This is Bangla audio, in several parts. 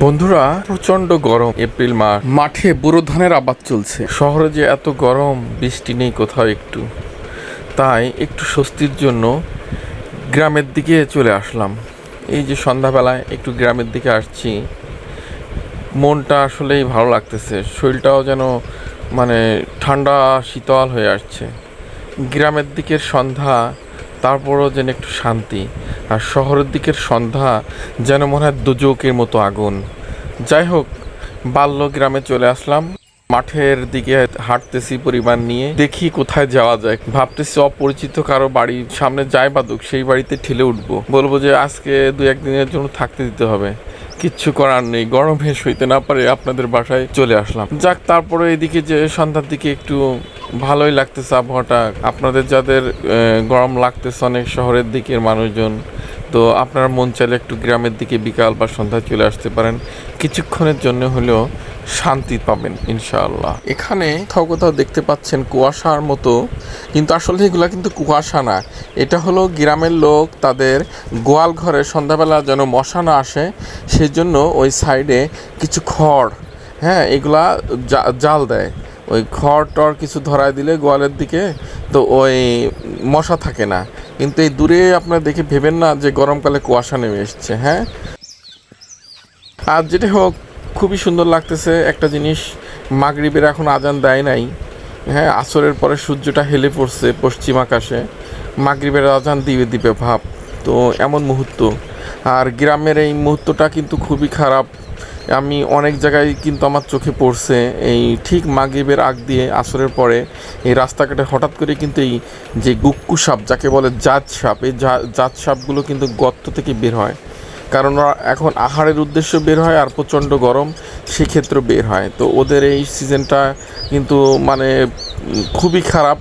বন্ধুরা প্রচণ্ড গরম। এপ্রিল মাস। মাঠে বুড়ো ধানের আবাদ চলছে। শহরে যে এত গরম, বৃষ্টি নেই কোথাও একটু। তাই একটু স্বস্তির জন্য গ্রামের দিকে চলে আসলাম। এই যে সন্ধ্যাবেলায় একটু গ্রামের দিকে আসছি। মনটা আসলেই ভালো লাগতেছে। শরীরটাও যেন মানে ঠান্ডা, শীতল হয়ে আসছে। গ্রামের দিকের সন্ধ্যা তারপরও যেন একটু শান্তি আর শহরের দিকের সন্ধ্যা যেন মনে হয় দুজকের মতো আগুন। যাই হোক, বাল্য গ্রামে চলে আসলাম। মাঠের দিকে হাঁটতেছি পরিবার নিয়ে। দেখি কোথায় যাওয়া যায়। ভাবতেছি অপরিচিত কারও বাড়ি সামনে যাই বাদুক, সেই বাড়িতে ঠেলে উঠবো। বলব যে আজকে দু একদিনের জন্য থাকতে দিতে হবে। কিচ্ছু করার নেই, গরম গরমে হইতে না পারে আপনাদের বাসায় চলে আসলাম। যাক, তারপরে এদিকে যে সন্ধ্যার দিকে একটু ভালোই লাগতেছে আবহাওয়াটা। আপনাদের যাদের গরম লাগতেছে অনেক শহরের দিকের মানুষজন তো আপনার মন চাইলে একটু গ্রামের দিকে বিকাল বা সন্ধ্যায় চলে আসতে পারেন। কিছুক্ষণের জন্য হলেও শান্তি পাবেন, ইনশাআল্লাহ। এখানে কোথাও কোথাও দেখতে পাচ্ছেন কুয়াশার মতো, কিন্তু আসলে এগুলা কিন্তু কুয়াশা না। এটা হলো গ্রামের লোক তাদের গোয়াল ঘরে সন্ধ্যাবেলা যেন মশা না আসে, সেজন্য ওই সাইডে কিছু খড় হ্যাঁ এগুলা জাল দেয়। ওই খড় টর কিছু ধরায় দিলে গোয়ালের দিকে, তো ওই মশা থাকে না। কিন্তু এই দূরে আপনারা দেখে ভেবেন না যে গরমকালে কুয়াশা নেমে এসছে হ্যাঁ? আর যেটা হোক, খুবই সুন্দর লাগতেছে একটা জিনিস। মাগরিবের এখন আজান দেয় নাই হ্যাঁ? আসরের পরে সূর্যটা হেলে পড়ছে পশ্চিম আকাশে। মাগরিবের আজান দিবে দিবে ভাব। তো এমন মুহূর্ত। আর গ্রামের এই মুহূর্তটা কিন্তু খুবই খারাপ। আমি অনেক জায়গায় কিন্তু আমার চোখে পড়ছে এই ঠিক মাগরিবের আগ দিয়ে আসরের পরে এই রাস্তাঘাটে হঠাৎ করে কিন্তু এই যে গুক্কু সাপ, যাকে বলে জাত সাপ, এই জাত সাপগুলো কিন্তু গর্ত থেকে বের হয়। কারণ এখন আহারের উদ্দেশ্য বের হয় আর প্রচণ্ড গরম, সেক্ষেত্রে বের হয়। তো ওদের এই সিজনটা কিন্তু মানে খুবই খারাপ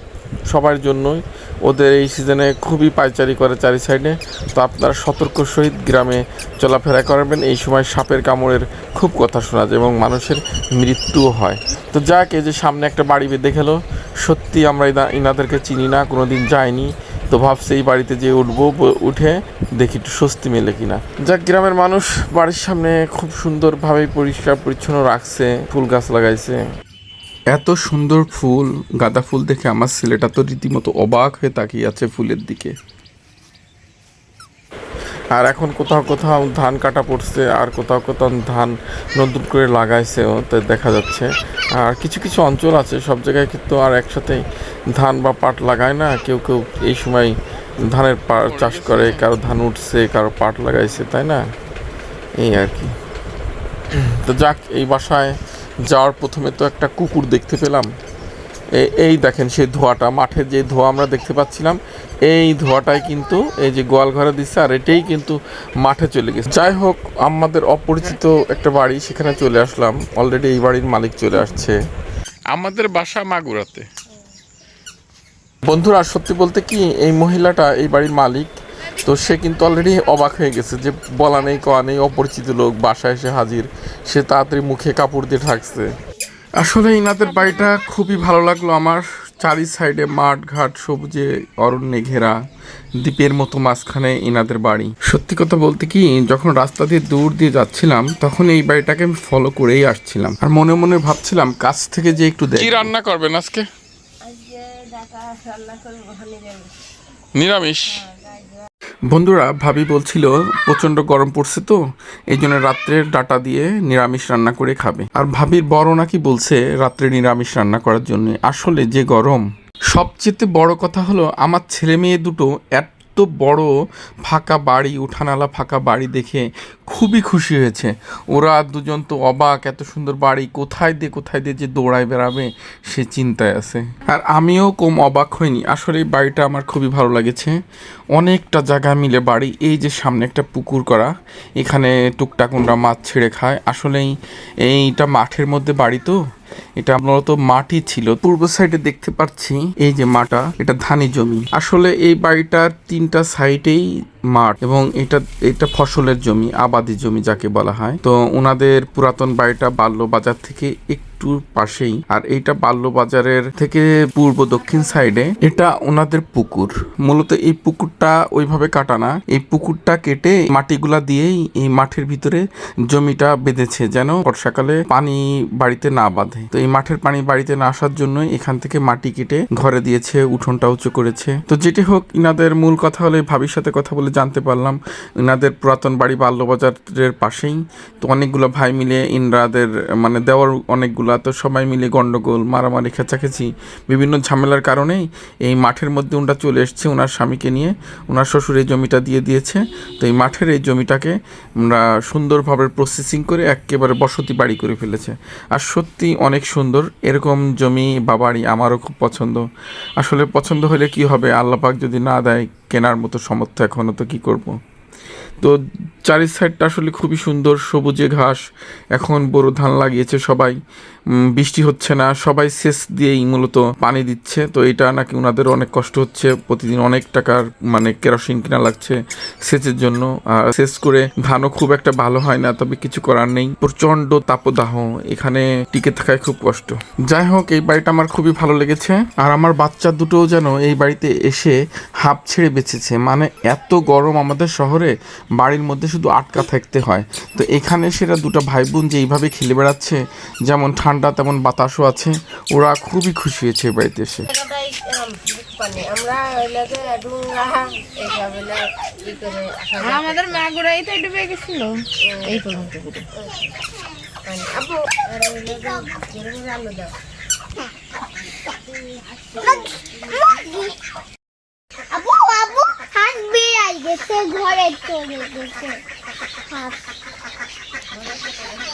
সবার জন্যই। ওদের এই সিজনে খুবই পাইচারি করে চারি সাইডে। তো আপনারা সতর্ক সহিত গ্রামে চলাফেরা করবেন। এই সময় সাপের কামড়ের খুব কথা শোনা যায় এবং মানুষের মৃত্যুও হয়। তো যাক, এই যে সামনে একটা বাড়ি বেঁধে গেল। সত্যি আমরা ইনা- ইনাদেরকে চিনি না কোনো দিন যাইনি। তো ভাবছি এই বাড়িতে যে উঠবো উঠে দেখি একটু স্বস্তি মেলে কিনা। যাক, গ্রামের মানুষ বাড়ির সামনে খুব সুন্দরভাবে পরিষ্কার পরিচ্ছন্ন রাখছে, ফুল গাছ লাগাইছে। এত সুন্দর ফুল, গাঁদা ফুল দেখে আমার ছেলেটা তো রীতিমতো অবাক হয়ে তাকিয়ে আছে ফুলের দিকে। আর এখন কোথাও কোথাও ধান কাটা পড়ছে, আর কোথাও কোথাও ধান নতুন করে লাগাইছেও তো দেখা যাচ্ছে। আর কিছু কিছু অঞ্চল আছে, সব জায়গায় কিন্তু আর একসাথে ধান বা পাট লাগায় না। কেউ কেউ এই সময় ধানের চাষ করে, কারও ধান উঠছে, কারও পাট লাগাইছে, তাই না? এই আর কি। তো যাক, এই বাসায় যাওয়ার প্রথমে তো একটা কুকুর দেখতে পেলাম। এই দেখেন সেই ধোঁয়াটা মাঠে যে ধোঁয়া আমরা দেখতে পাচ্ছিলাম এই ধোঁয়াটাই কিন্তু এই যে গোয়াল ঘরে দিচ্ছে আর এটাই কিন্তু মাঠে চলে গেছে। যাই হোক আমাদের অপরিচিত একটা বাড়ি সেখানে চলে আসলাম। অলরেডি এই বাড়ির মালিক চলে আসছে। আমাদের বাসা মাগুরাতে। বন্ধুরা সত্যি বলতে কি এই মহিলাটা এই বাড়ির মালিক তো সে কিন্তু অলরেডি অবাক হয়ে গেছে যে বলা নেই কয়া নেই অপরিচিত লোক বাসায় এসে হাজির সে তাড়াতাড়ি মুখে কাপড় দিয়ে ঢাকছে। আসলে ইনাদের বাড়িটা খুবই ভালো লাগল আমার। চারি সাইডে মাঠ ঘাট সবুজে অরণ্যে ঘেরা দ্বীপের মতো মাঝখানে ইনাদের বাড়ি। সত্যি কথা বলতে কি যখন রাস্তা দিয়ে দূর দিয়ে যাচ্ছিলাম তখন এই বাড়িটাকে আমি ফলো করেই আসছিলাম। আর মনে মনে ভাবছিলাম কাছ থেকে যে একটু দেখি। রান্না করবেন আজকে? নিরামিষ? নিরামিষ বন্ধুরা, ভাবি বলছিল প্রচণ্ড গরম পড়ছে তো, এই জন্য রাত্রে ডাটা দিয়ে নিরামিষ রান্না করে খাবে। আর ভাবির বড় নাকি বলছে, রাত্রে নিরামিষ রান্না করার জন্য। আসলে যে গরম। সবচেয়ে বড় কথা হলো, আমার ছেলে মেয়ে দুটো এত বড় ফাঁকা বাড়ি, উঠানালা ফাঁকা বাড়ি দেখে খুবই খুশি হয়েছে। ওরা দুজন তো অবাক, এত সুন্দর বাড়ি, কোথায় দিয়ে কোথায় দিয়ে যে দৌড়ায় বেড়াবে, সে চিন্তায় আছে। আর আমিও কম অবাক হইনি, আসলে এই বাড়িটা আমার খুবই ভালো লেগেছে। অনেকটা জায়গা মিলে বাড়ি, এই যে সামনে একটা পুকুর করা, এখানে টুকটাক ওরা মাছ ছেড়ে খায়। আসলেই এইটা মাঠের মধ্যে বাড়ি তো? এটা মূলত মাটি ছিল। পূর্ব সাইডে দেখতে পাচ্ছি এই যে মাটা, এটা ধানি জমি। আসলে এই বাড়িটার তিনটা সাইডেই মাঠ এবং এটা এটা ফসলের জমি, আবাদি জমি যাকে বলা হয়। তো ওনাদের পুরাতন বাড়িটা বাল্য বাজার থেকে একটু একটু পাশেই। আর এইটা বাল্যবাজারের থেকে পূর্ব দক্ষিণ সাইডে। এটা ওনাদের পুকুর। মূলত এই পুকুরটা ওইভাবে কাটা না। এই পুকুরটা কেটে মাটিগুলা দিয়েই এই মাঠের ভিতরে জমিটা বেঁধেছে যেন বর্ষাকালে পানি বাড়িতে না বাঁধে। তো এই মাঠের পানি বাড়িতে না আসার জন্য এখান থেকে মাটি কেটে ঘরে দিয়েছে উঠোনটা উঁচু করেছে। তো যেটি হোক, ইনাদের মূল কথা হলে ভাবির সাথে কথা বলে জানতে পারলাম, ইনাদের পুরাতন বাড়ি বাল্যবাজারের পাশেই। তো অনেকগুলো ভাই মিলে ইনরাদের মানে দেওয়ার অনেকগুলা তো সবাই মিলে গন্ডগোল, মারামারি, খেঁচাখেচি, বিভিন্ন ঝামেলার কারণেই এই মাঠের মধ্যে ওনারা চলে এসছে ওনার স্বামীকে নিয়ে। ওনার শ্বশুর এই জমিটা দিয়ে দিয়েছে। তো এই মাঠের এই জমিটাকে আমরা সুন্দরভাবে প্রসেসিং করে একেবারে বসতি বাড়ি করে ফেলেছে। আর সত্যি অনেক সুন্দর। এরকম জমি বা বাড়ি আমারও খুব পছন্দ। আসলে পছন্দ হলে কি হবে? আল্লাপাক যদি না দেয়, কেনার মতো সামর্থ্য এখনও তো কি করব? তো চারি সাইডটা আসলে খুবই সুন্দর, সবুজে ঘাস, এখন বোরো ধান লাগিয়েছে সবাই। বৃষ্টি হচ্ছে না, সবাই সেচ দিয়েই মূলত পানি দিচ্ছে। তো এটা নাকি ওনাদের অনেক কষ্ট হচ্ছে, প্রতিদিন অনেক টাকার মানে কেরোসিন কিনা লাগছে সেচের জন্য। আর সেচ করে ধানও খুব একটা ভালো হয় না, তবে কিছু করার নেই। প্রচণ্ড তাপদাহ, এখানে টিকে থাকায় খুব কষ্ট। যাই হোক, এই বাড়িটা আমার খুবই ভালো লেগেছে। আর আমার বাচ্চা দুটোও যেন এই বাড়িতে এসে হাঁপ ছেড়ে বেঁচেছে। মানে এত গরম আমাদের শহরে বাড়ির মধ্যে শুধু আটকা থাকতে হয়। তো এখানে সেটা দুটো ভাই বোন যে এইভাবে খেলে বেড়াচ্ছে যেমন ঠান্ডা তেমন বাতাসও আছে ওরা খুবই খুশি হয়েছে বাড়িতে এসে। আমাদের ডুবে গেছিল। এই পর্যন্ত আপু আলো দাও।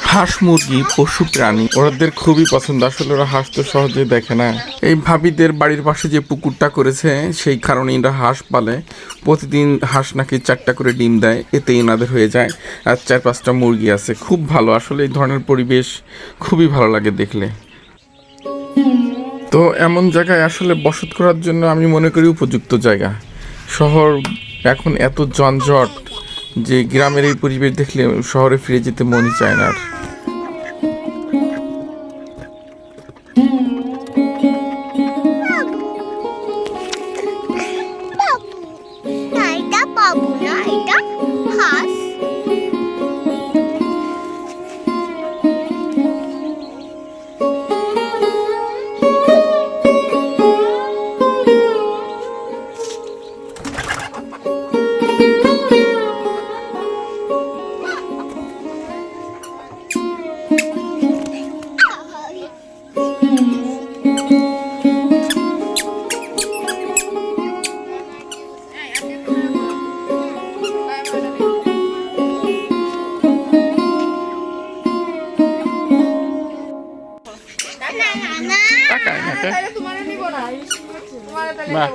হাঁস। মুরগি, পশু, প্রাণী ওদের খুবই পছন্দ। আসলে ওরা হাঁস তো সহজে দেখে না। এই ভাবিদের বাড়ির পাশে যে পুকুরটা করেছে, সেই কারণে এরা হাঁস পালে। প্রতিদিন হাঁস নাকি চারটা করে ডিম দেয় এতে এনাদের হয়ে যায়। আর চার পাঁচটা মুরগি আছে। খুব ভালো। আসলে এই ধরনের পরিবেশ খুবই ভালো লাগে দেখলে। তো এমন জায়গায় আসলে বসত করার জন্য আমি মনে করি উপযুক্ত জায়গা। শহর এখন এত যানজট যে গ্রামের এই পরিবেশ দেখলে শহরে ফিরে যেতে মনই চায় না আর। না।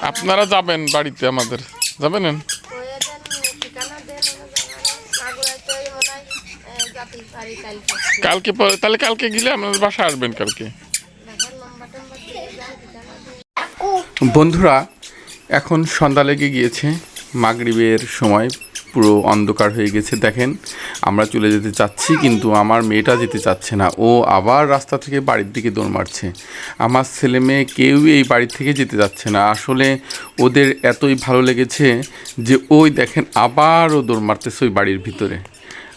আপনারা যাবেন বাড়িতে আমাদের। যাবেন? কালকে তাহলে কালকে গেলে আপনাদের বাসা আসবেন কালকে। বন্ধুরা এখন সন্ধ্যা লেগে গিয়েছে। মাগরিবের সময় পুরো অন্ধকার হয়ে গেছে, দেখেন। আমরা চলে যেতে চাচ্ছি, কিন্তু আমার মেয়েটা যেতে চাচ্ছে না। ও আবার রাস্তা থেকে বাড়ির দিকে দৌড় মারছে। আমার ছেলে মেয়ে কেউই এই বাড়ি থেকে যেতে যাচ্ছে না। আসলে ওদের এতই ভালো লেগেছে যে ওই দেখেন আবারও দৌড় মারতেছে ওই বাড়ির ভিতরে।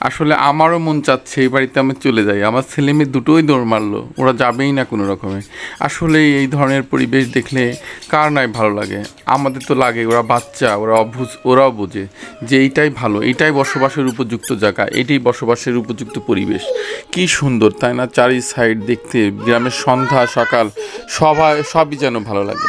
আসলে আমারও মন চাচ্ছে এই বাড়িতে আমি চলে যাই। আমার ছেলে মেয়ে দুটোই দৌড় মারলো। ওরা যাবেই না কোনো রকমে। আসলে এই ধরনের পরিবেশ দেখলে কার নাই ভালো লাগে? আমাদের তো লাগে, ওরা বাচ্চা, ওরা অভুজ ওরাও বোঝে যে এইটাই ভালো, এইটাই বসবাসের উপযুক্ত জায়গা, এটাই বসবাসের উপযুক্ত পরিবেশ। কি সুন্দর, তাই না? চারি সাইড দেখতে, গ্রামের সন্ধ্যা, সকাল, সবাই, সবই যেন ভালো লাগে।